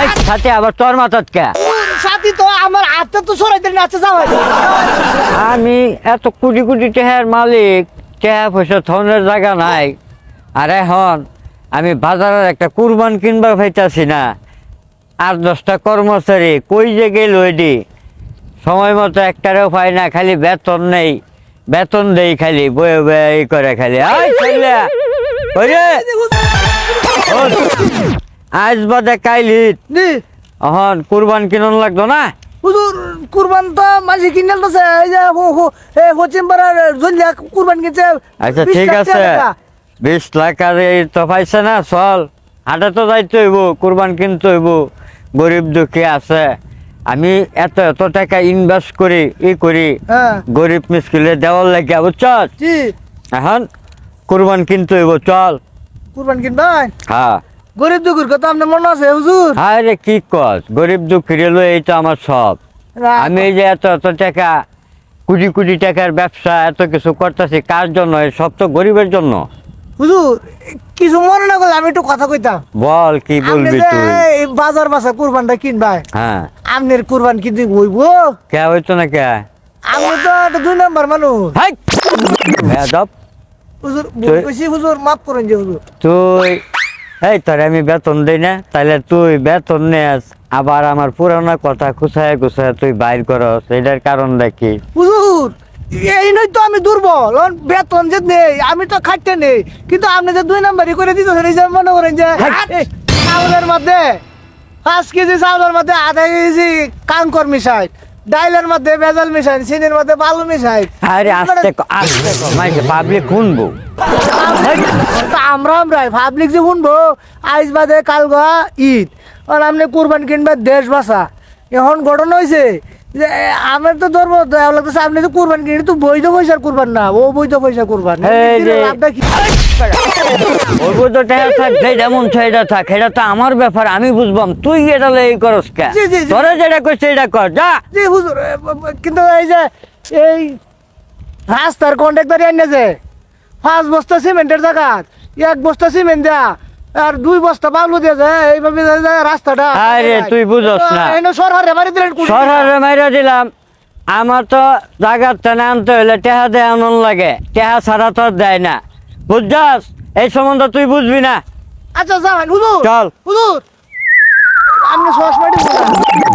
এই সাথে আবার তোর মাথাত কে? সাথী তো আমার হাতে তো সরাইতে নাচে যাওয়া আমি এত কোটি কোটি টাকার মালিক টাকা পয়সা থনের জায়গা নাই। আর এখন আমি বাজারের একটা কুরবান কিনবার পাইতাছি না। আর দশটা কর্মচারী কই যে গেল এডি? সময় মতো একটারেও পাই না খালি বেতন নেই। বেতন দেই খালি বয়ে বয়ে করে খালি। আই ছেলে! আজ বাদে কাইলি নি এখন কুরবান কিনন লাগতো না? হুজুর কুরবান তো মাঝে কিনে তো এই যে হো হো এ পশ্চিম পাড়ার জলিয়া কুরবান কিনছে আচ্ছা ঠিক আছে। বিশ লাখ আর এই তো পাইছে না চল। হাটে তো যাইতে হইব কুরবান কিনতে হইব। গরিব দুঃখী আছে। আমি এত এত টাকা ইনভেস্ট করি ই করি। হ্যাঁ। গরিব মিসকিলে দেওয়ার লাগিয়া বুঝছ এখন কুরবান কিনতে হইব চল। কুরবান কিনবেন? হ্যাঁ। গরিব দুঃখের কথা আপনার মনে আছে হুজুর? হায় রে কি কস? গরিব দুঃখী রেলো এই তো আমার সব। আমি এই যে এত এত টাকা কোটি কোটি টাকার ব্যবসা এত কিছু করতেছি কার জন্য? সব তো গরিবের জন্য। হুজুর কিছু মনে না করলে আমি একটু কথা কইতাম। বল কি বলবি তুই? বাজার বাসা কুরবানটা কিনবাই হ্যাঁ। আপনার কুরবান কিনতে হইব? কে হইতো না কে? আমি তো একটা দুই নম্বর মানুষ। বেদব হুজুর হুজুর মাফ করেন যে হুজুর। তুই এই তোর আমি বেতন দিই না তাহলে তুই বেতন নেস। আবার আমার পুরানো কথা কুছায় কুছায় তুই বাইর করস এটার কারণ দেখি। হুজুর এই নয় তো আমি দুর্বল বেতন যে নেই আমি তো খাটতে নেই। কিন্তু আপনি যে দুই নাম্বারই করে যে মনে করেন যে চাউলের মধ্যে পাঁচ কেজি চাউলের মধ্যে আধা কেজি কাঙ্কর মিশাই ডাইলের মধ্যে ভেজাল মিশাই চিনির মধ্যে বালু মিশাই। আরে আস্তে আস্তে মাইকে পাবলিক শুনব। আমরা আমরাই পাবলিক যে শুনব আইজ বাদে কাল গা ঈদ। আর আপনি কুরবান কিনবে দেশ বাসা। এখন ঘটনা হয়েছে আমার তো দয়া লাগতেছে আপনি তো কুরবান কিনে তো বৈধ পয়সার কুরবান না ও বৈধ পয়সা কুরবান। এই যে- লাভটা কি? ওর তো টাকা থাক যেটা মন সেটা থাক এটা তো আমার ব্যাপার আমি বুঝবাম। তুই এটা এই করস কে। তোরা যেটা করছিস এটা কর যা। জি হুজুর কিন্তু এই যে এই রাস্তার কন্ট্রাক্টর এনে যে? পাঁচ বস্তা সিমেন্টের জায়গা এক বস্তা সিমেন্ট দেয়া আর দুই বস্তা বালু দিয়ে যায় এইভাবে যে- যে রাস্তাটা। আরে, তুই বুঝস না। এনে সরকারে মারি দিলেন কোটি টাকা। দিলাম। আমার তো জায়গার টানে আনতে হইলে টেহা দেয় আনন্দ লাগে। টেহা ছাড়া তো দেয় না। বুঝছাস? এই সম্বন্ধ তুই বুঝবি না। আচ্ছা যাবেন হুজুর। চল। হুজুর।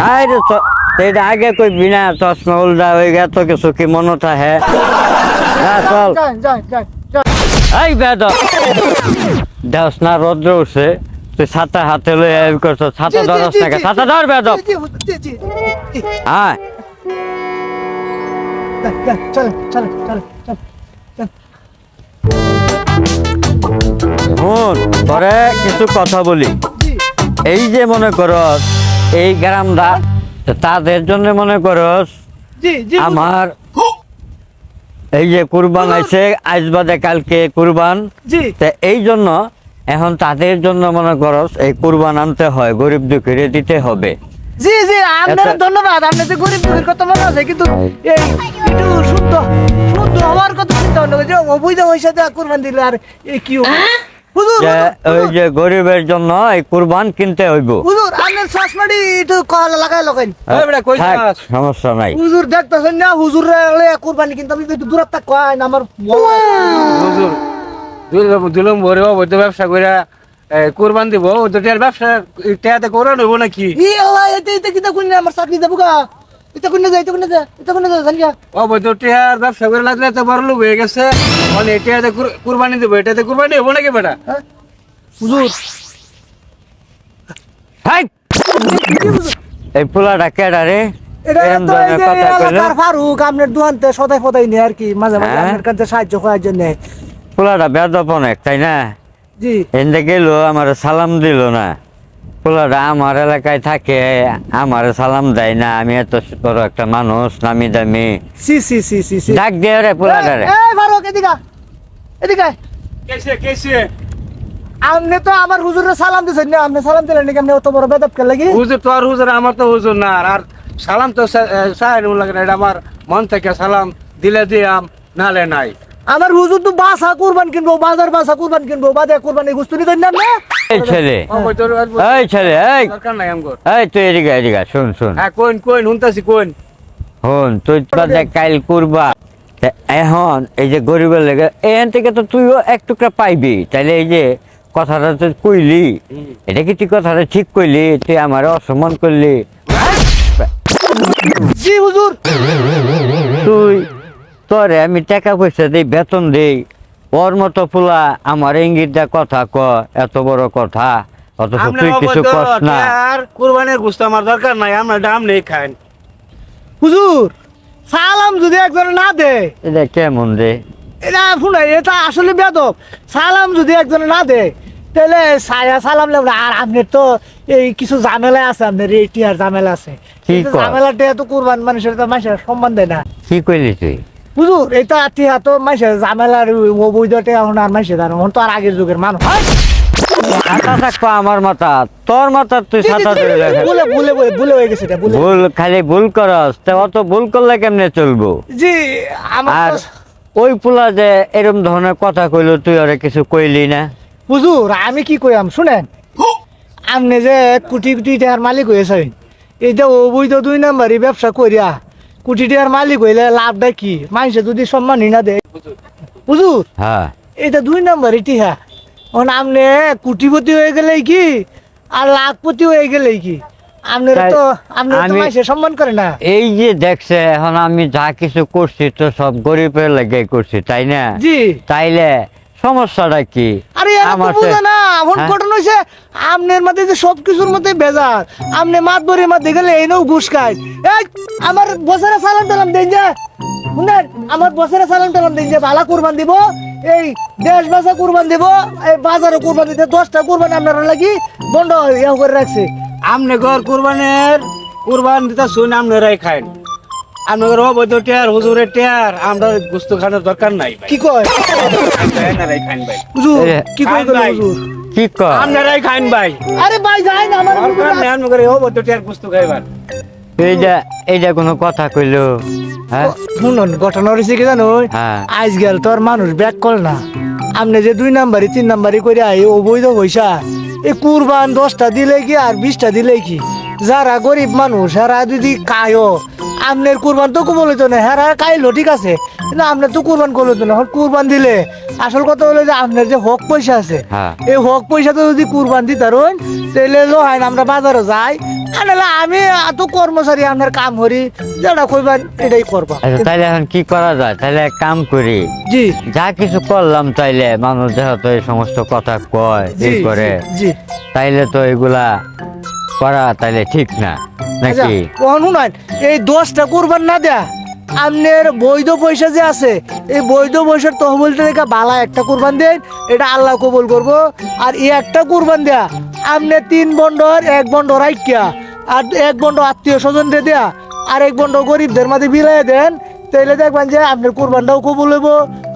আরে তো। আগে কই না চশমা উল্টা হয়ে গেত কিছু কি মনটা হে? হ্যাঁ চল। যান যান যান এই বেদ। দেওস না রৌদ্র উঠছে। তুই ছাতা হাতে লই এই করছ ছাতা ধরস না ছাতা ধর বেদ। হ্যাঁ। শুন তোরে কিছু কথা বলি। এই যে মনে করস এই গ্রামটা তাদের জন্য মনে করস। আমার এই যে কুরবান আছে আজ বাদে কালকে কুরবান। এই জন্য এখন তাদের জন্য মনে করস এই কুরবান আনতে হয় গরিব দুঃখীরে দিতে হবে। জি জি আপনার ধন্যবাদ আপনি যে গরিব দুঃখীর কথা মনে আছে কিন্তু এই একটু শুদ্ধ শুদ্ধ হওয়ার কথা চিন্তা অন্য যে অবৈধ পয়সা দেওয়া কুরবান দিলে আর এই কি হবে? হুজুর যে ওই হুজুর, যে গরিবের জন্য এই কুরবান কিনতে হইব। হুজুর আপনার চশমাটি একটু কল লাগাই লাগাইন। ওই বেটা, কই সমস্যা নাই। হুজুর দেখতেছেন না হুজুর কুরবানি কিন্তু আমি একটু দূরত্ব কয় না আমার হুজুর দুলম দুলম ভরে অবৈধ ব্যবসা করে কোরবান দিব তো ব্যবসা টেয়াতে করে নেব নাকি? ই আল্লাহ এতে এতে কিতা আমার চাকরি দেবো গা? কোরবানি দিব এটাতে কোরবানি হব নাকি বেটা? হুজুর হাই! এই পোলাটা কেডা রে ফারুক আপনার দোকানতে সদাই ফদাই নেই আর কি মাঝে মাঝে হ্যাঁ? আপনার কাছে সাহায্য করার জন্য। পোলাটা বেদপ অনেক তাই না? জি। গেল আমার সালাম দিল না। পোলাটা আমার এলাকায় থাকে আমার সালাম দেয় না আমি এত বড় একটা মানুষ নামি দামি। সি সি সি সি সি। ডাক দিয়ে রে পোলাটা রে। এই ফারুক এদিকে এদিকে। কেসে কেসে। আপনি তো আমার হুজুরের সালাম দিছেন না আপনি সালাম দিলেন নাকি আপনি অত বড় বেদব কে লাগি? হুজুর তো আর হুজুর আমার তো হুজুর না আর- সালাম তো চাই লাগে না এটা আমার মন থেকে সালাম দিলে দিয়াম নালে নাই। আমার হুজুর তো বাসা কুরবান কিনবো বাজার বাসা কুরবান কিনবো বাদে কুরবানি গুস্তু নিতে না না? এই ছেলে এই ছেলে এই। দরকার নাই আমগর এই তুই এদিকে এদিকে শুন শুন। হ্যাঁ কোন কোন হুনতাছি কোন। হন তুই বাদে কাইল করবা। এখন এই যে গরিবের লেগে এখান থেকে তো তুইও এক টুকরা পাইবি। তাইলে এই যে কথাটা তুই কইলি এটা কি তুই কথাটা ঠিক কইলি? তুই আমার অসম্মান করলি। জি হুজুর। তোরে আমি টাকা পয়সা দিই বেতন দিই। ওর মতো পোলা আমার ইঙ্গিত দা কথা ক এত বড় কথা। অথচ তুই কিছু কস না। আর কুরবানের গোস্ত আমার দরকার নাই আমরা দাম নেই খান হুজুর সালাম যদি একজন না দে। এটা কেমন রে? এটা শুনে এটা আসলে বেদব। সালাম যদি একজন না দে তাহলে সায়া সালাম আর আপনার তো এই কিছু ঝামেলা আছে আপনার এই টিয়ার ঝামেলা আছে। ঝামেলাটা তো কুরবান মানুষের তো মানুষের সম্মান দেয় না। কি কইলি তুই? হুজুর এটা টিয়া তো মানুষের ঝামেলার অবৈধ টিয়া এখন আর মানুষের জানো তো আর আগের যুগের মানুষ। ছাতা থাকব আমার মাথা তোর মাথা তুই রাখ ভুলে ভুলে ভুলে ভুলে হয়ে গেছে ভুল খালি ভুল করস তা অত ভুল করলে কেমনে চলবো? জি আমার আর তো- ওই পোলা যে এরম ধরনের কথা কইলো তুই ওরে কিছু কইলি না? হুজুর আমি কি কইয়াম শুনেন? আপনি যে কোটি কোটি টাকার মালিক হয়েছেন এই যে অবৈধ দুই নাম্বারই ব্যবসা করিয়া কোটি টাকার মালিক হইলে লাভটা কি? মানুষে যদি সম্মানই না দেয়। হুজুর হ্যাঁ। এটা দুই নাম্বারই টিহা এখন আপনি কোটিপতি হয়ে গেলে কি? আর লাখপতি হয়ে গেলে কি? আপনার তো আপনার তো সম্মান করে না। এই যে দেখছে এখন আমি যা কিছু করছি তো সব গরিবের লেগে করছি তাই না? জি। তাইলে সমস্যাটা কি? আরে আমার না। এখন হ্যাঁ? ঘটনা হয়েছে আমনের মধ্যে যে সব কিছুর মধ্যে বেজার আমনে মাত বরির মধ্যে গেলে এনেও ঘুষ খায়। এই আমার বছরে সালাম টালাম দেন যে। শুনেন আমার বছরে সালাম টালাম দেন যে ভালা কুরবান দিব এই দেশ বাসা কুরবান দিব এই বাজারে কুরবান দিতে দশটা কুরবান আপনারা লাগি বন্ধ ইয়ে করে রাখছে। আমনে ঘর কুরবানের কুরবান দিতা শুন আপনারাই খান আপনাদের অবৈধ টেয়ার হুজুরের টেয়ার আমরা গোস্ত খানোর দরকার নাই কি কয়? হুজুর কি কয় হুজুর? কি কর আপনারাই খান ভাই। আরে ভাই যাই না আমার দরকার নেই আপনাদের অবৈধ টেয়ার গোস্ত খাইবার। এইটা এইটা কোনো কথা কইলো হ্যাঁ? শুনুন ঘটনা হয়েছে কি জানো? হ্যাঁ। আজকাল তো আর মানুষ ব্যাক কল না। আপনি যে দুই নাম্বারি তিন নাম্বারি করে আই অবৈধ পয়সা এই কুরবান দশটা দিলে কি আর বিশটা দিলে কি? যারা গরিব মানুষ হেরা যদি কায়ও আপনার কুরবান তো কবল হইতো না। হেরা কাইলো ঠিক আছে। কিন্তু আপনার তো কুরবান করল তো না। কুরবান দিলে আসল কথা হলো যে আপনার যে হক পয়সা আছে হ্যাঁ। এই হক পয়সা তো যদি কুরবান দিতারুন তাহলে লো হয় না আমরা বাজারে যাই। আনালে আমি এত কর্মচারী আপনার কাম করি যেটা কইবার এটাই করবা। আচ্ছা তাইলে এখন কি করা যায়? তাইলে এক কাম করি। জি। যা কিছু করলাম তাইলে মানুষ যেহেতু এই সমস্ত কথা কয় এই করে জি। তাইলে তো এগুলা করা তাইলে ঠিক না। নাকি? কখন শুনান এই দশটা কুরবান না দেয়া আপনার বৈধ পয়সা যে আছে এই বৈধ পয়সার তহবিলটা থেকে বালা একটা কুরবান দেন এটা আল্লাহ কবুল করব। আর এই একটা কুরবান দেয়া আপনি তিন বন্ডর এক বন্ড রাইকিয়া আর এক বন্ড আত্মীয় স্বজন দেয়া আর এক বন্ড গরিবদের মাঝে বিলাই দেন তাইলে দেখবেন যে আপনার কুরবানটাও কবুল হইব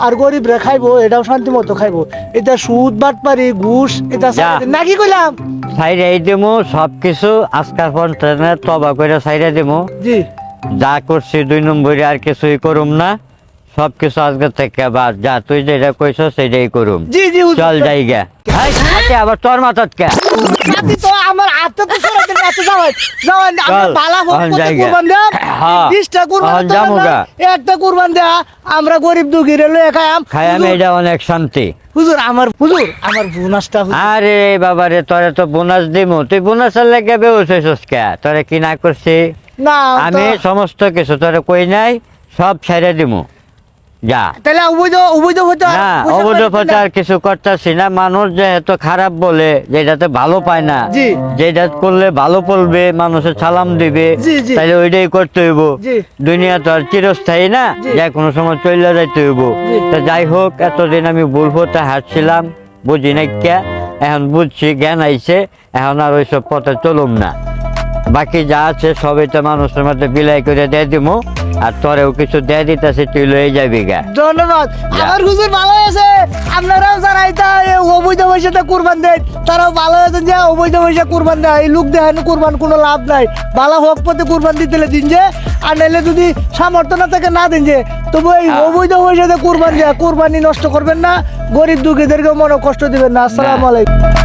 আর গরিবরা খাইবো এটাও শান্তি মতো খাইবো। এটা সুদ বাটপারি ঘুষ এটা নাকি কইলাম? দিমু সব কিছু আজকাল পর্যন্ত তবা করে সাইডা দিমু। জি। যা করছি দুই নম্বরে আর কিছুই করুম না। সব কিছু আজকে থেকে বাদ। যা তুই যেটা কইছ সেটাই করুম। জি জি চল হাতে আবার তোর মাথাত কে? আমার আত্মা তো দেন এত যাওয়াই যাওয়াই এখন করতে হ্যাঁ, বিশটা কুরবান আমরা গা। একটা কুরবান দেয়া আমরা গরিব দুঃখী রেলো খাইয়াম খাই আমি এটা অনেক শান্তি। হুজুর আমার হুজুর আমার বোনাসটা আরে বাবা রে তোরে তো বোনাস দিমু। তুই বোনাসের লেগে বেউছিস কে তোরে কি না করছি? না আমি সমস্ত কিছু তোরে কই নাই সব ছেড়ে দিমু। যা। তাহলে অবৈধ অবৈধ না অবৈধ প্রচার কিছু করতেছি না মানুষ যেহেতু খারাপ বলে যেটাতে ভালো পায় না যেটা করলে ভালো পড়বে মানুষের সালাম দিবে। তাহলে ওইটাই করতে হইব। দুনিয়া তো আর চিরস্থায়ী না। যে কোনো সময় চলে যাইতে হইব। তা যাই হোক এতদিন আমি ভুল পথে হাঁটছিলাম বুঝি না কে এখন বুঝছি জ্ঞান আইছে এখন আর ওইসব পথে চলুম না। বাকি যা আছে সবই তো মানুষের মধ্যে বিলাই করে দিয়ে দিব আর তোরেও কিছু দিয়ে দিতেছি তুই লয়ে যাবি গা। ধন্যবাদ। আমার হুজুর ভালো আছে আপনারাও যারা এটা অবৈধ পয়সাতে কুরবান দেন তারাও ভালো আছেন যে অবৈধ পয়সা কুরবান দেয়। এই লোক দেখানো কুরবান কোনো লাভ নাই। ভালো হক পথে কুরবান দিতে দিন যে আর নাইলে যদি সামর্থ্য না থাকে না দিন যে। তবু এই হ্যাঁ। অবৈধ পয়সাতে কুরবান দেয় কুরবানি নষ্ট করবেন না। গরিব দুঃখীদেরকে মনে কষ্ট দিবেন না। আসসালামু আলাইকুম।